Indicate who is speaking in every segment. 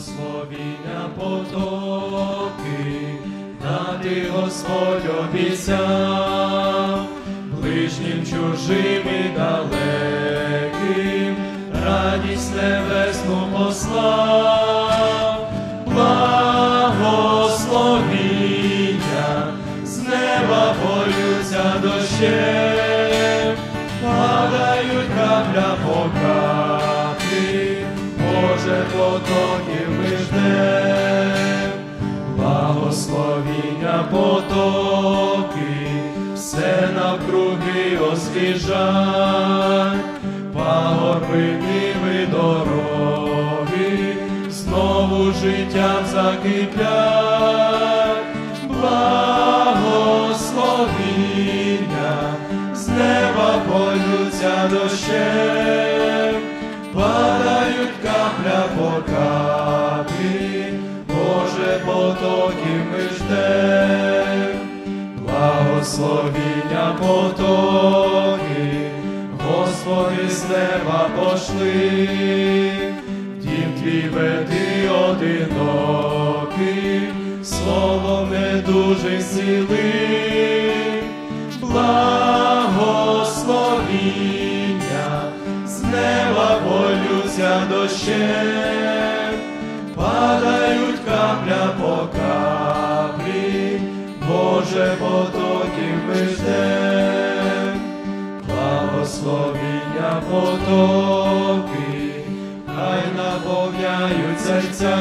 Speaker 1: благословіння потоки, дати Господь обіцяв, ближнім чужим і далеким, радість небесну послав, благословіння, з неба полються дощем, падають капля по каплі, Боже потоків ми ждем, благословіння потоки, все навкруги освіжай, пагорби ниви дороги, знову життям закиплять, благословіння, з неба полються дощем, падають капля по каплі, благословіння потоки, Господи з неба пошли, дім твій веди одинокий, словом не дуже сили, благословіння, з неба полються дощем, падають капля по каплі, Боже потоків ми ждем, благословіння потоки, хай наповняють серця,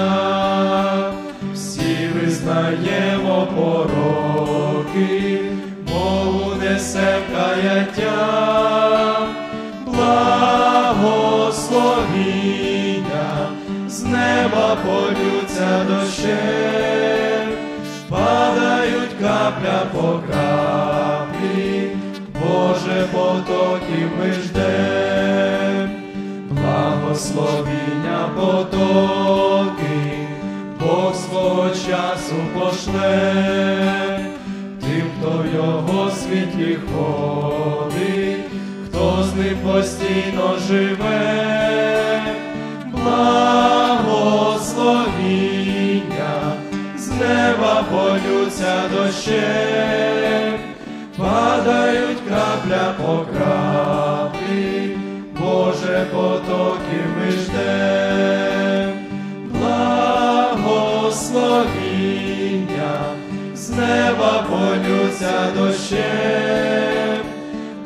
Speaker 1: всі визнаємо пороки, мову несе каяття, благословіння, з неба полються дощем, падають капля по каплі, благословіння потоки, Бог свого часу пошле, тим, хто в його світлі ходить, хто з ним постійно живе, благословіння, з неба полються дощем, падають капля по краплі, благословіння, з неба полються дощем,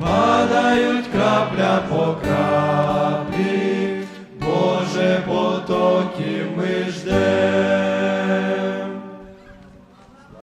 Speaker 1: падають крапля по краплі.